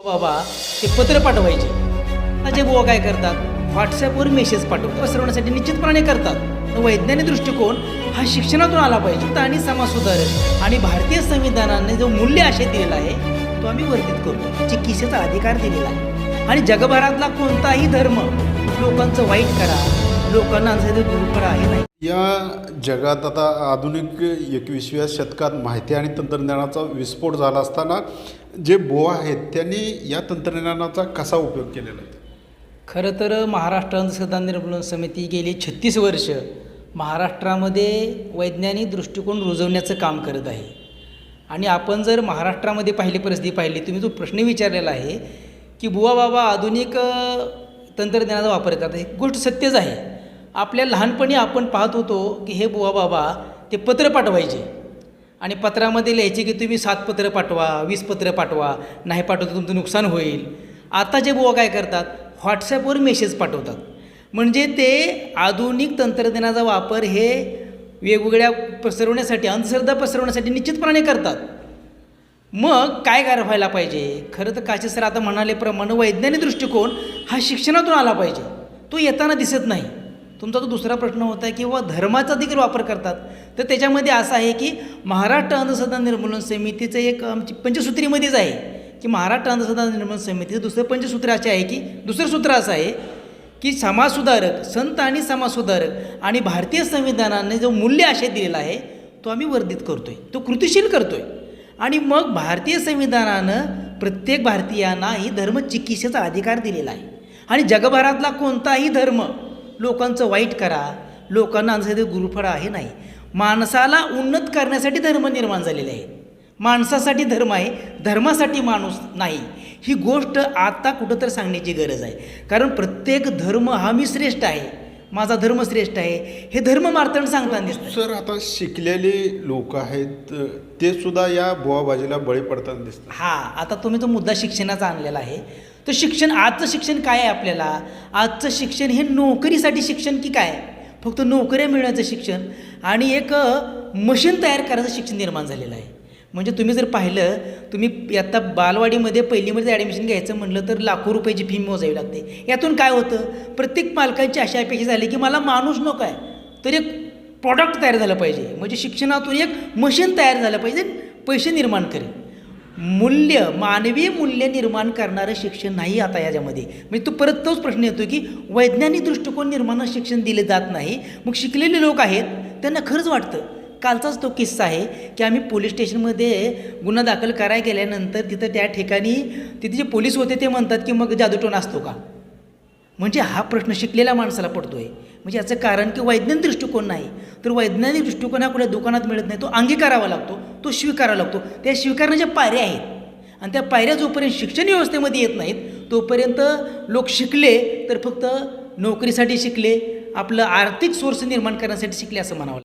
बाबा ते पत्र पाठवायचे. माझे बुवा काय करतात? व्हॉट्सॲपवर मेसेज पाठवतात. पसरवण्यासाठी निश्चितपणे करतात. वैज्ञानिक दृष्टिकोन हा शिक्षणातून आला पाहिजे आणि समाज सुधारक आणि भारतीय संविधानाने जो मूल्य आशय दिलेला आहे तो आम्ही वर्धित करतो. चिकित्सेचा अधिकार दिलेला आहे. आणि जगभरातला कोणताही धर्म लोकांचं वाईट करा लोकांना अंधश्रद्धेत दूर करा हे नाही. या जगात आता आधुनिक एकविसव्या शतकात माहिती आणि तंत्रज्ञानाचा विस्फोट झाला असताना जे बुवा आहेत त्यांनी या तंत्रज्ञानाचा कसा उपयोग केलेला आहे? खरं तर महाराष्ट्र अंधश्रद्धा निर्मूलन समिती गेली छत्तीस वर्ष महाराष्ट्रामध्ये वैज्ञानिक दृष्टिकोन रुजवण्याचं काम करत आहे. आणि आपण जर महाराष्ट्रामध्ये पाहिली परिस्थिती पाहिली तुम्ही जो प्रश्न विचारलेला आहे की बुवा बाबा आधुनिक तंत्रज्ञानाचा वापर करतात ही गोष्ट सत्यच आहे. आपल्या लहानपणी आपण पाहत होतो की हे बुवा बाबा ते पत्र पाठवायचे. आणि पत्रामध्ये लिहायचे की तुम्ही सात पत्र पाठवा वीस पत्र पाठवा नाही पाठवतो तुमचं नुकसान होईल. आता जे बुवा काय करतात? व्हॉट्सॲपवर मेसेज पाठवतात. म्हणजे ते आधुनिक तंत्रज्ञानाचा वापर हे वेगवेगळ्या पसरवण्यासाठी अंधश्रद्धा पसरवण्यासाठी निश्चितपणे करतात. मग काय काय व्हायला पाहिजे? खरं तर काशी सर आता म्हणालेप्रमाणे वैज्ञानिक दृष्टिकोन हा शिक्षणातून आला पाहिजे. तो येताना दिसत नाही. तुमचा तो दुसरा प्रश्न होता की किंवा धर्माचा देखील वापर करतात. तर त्याच्यामध्ये असं आहे की महाराष्ट्र अंधश्रद्धा निर्मूलन समितीचं एक आमची म्हणजे पंचसूत्रीमध्येच आहे की महाराष्ट्र अंधश्रद्धा निर्मूलन समितीचं दुसरं पंचसूत्र असे आहे की दुसरं सूत्र असं आहे की समाजसुधारक संत आणि समाजसुधारक आणि भारतीय संविधानाने जो मूल्य आशय दिलेला आहे तो आम्ही वर्धित करतो आहे तो कृतिशील करतो आहे आणि मग भारतीय संविधानानं प्रत्येक भारतीयांना ही धर्म चिकित्सेचा अधिकार दिलेला आहे. आणि जगभरातला कोणताही धर्म लोकांचं वाईट करा लोकांना अंधश्रद्धेत गुरुफळ हे नाही. माणसाला उन्नत करण्यासाठी धर्म निर्माण झालेले आहे माणसासाठी धर्म आहे धर्मासाठी माणूस नाही. ही गोष्ट आता कुठंतरी सांगण्याची गरज आहे. कारण प्रत्येक धर्म हा मी श्रेष्ठ आहे. माझा धर्म श्रेष्ठ आहे. हे धर्म मार्तंड सांगताना दिसतं सर आता शिकलेले लोक आहेत ते सुद्धा या बुवाबाजीला बळी पडताना दिसतात. हा आता तुम्ही तो मुद्दा शिक्षणाचा आणलेला आहे. तर शिक्षण आजचं शिक्षण काय आहे आपल्याला? आजचं शिक्षण हे नोकरीसाठी शिक्षण की काय? फक्त नोकऱ्या मिळण्याचं शिक्षण आणि एक मशीन तयार करायचं शिक्षण निर्माण झालेलं आहे. म्हणजे तुम्ही जर पाहिलं तुम्ही आता बालवाडीमध्ये पहिलीमध्ये ॲडमिशन घ्यायचं म्हटलं तर लाखो रुपयाची फी मोजावी लागते. यातून काय होतं? प्रत्येक पालकांची अशा अपेक्षा झाली की मला माणूस नको आहे. तर एक प्रॉडक्ट तयार झालं पाहिजे. म्हणजे शिक्षणातून एक मशीन तयार झालं पाहिजे. पैसे निर्माण करेल. मूल्य मानवी मूल्य निर्माण करणारं शिक्षण नाही आता याच्यामध्ये. म्हणजे तो परत तोच प्रश्न येतो की वैज्ञानिक दृष्टिकोन निर्माण शिक्षण दिले जात नाही. मग शिकलेले लोक आहेत त्यांना खरंच वाटतं कालचाच तो किस्सा आहे की आम्ही पोलीस स्टेशनमध्ये गुन्हा दाखल करायला गेल्यानंतर तिथं त्या ठिकाणी तिथे जे पोलीस होते ते म्हणतात की मग जादूटोन असतो का? म्हणजे हा प्रश्न शिकलेल्या माणसाला पडतो आहे म्हणजे याचं कारण की वैज्ञानिक दृष्टिकोन नाही. तर वैज्ञानिक दृष्टिकोन हा कुठल्या दुकानात मिळत नाही. तो अंगीकारावा लागतो तो स्वीकारावा लागतो. त्या स्वीकारण्याच्या पायऱ्या आहेत. आणि त्या पायऱ्या जोपर्यंत शिक्षण व्यवस्थेमध्ये येत नाहीत तोपर्यंत लोक शिकले तर फक्त नोकरीसाठी शिकले आपलं आर्थिक सोर्स निर्माण करण्यासाठी शिकले असं म्हणावं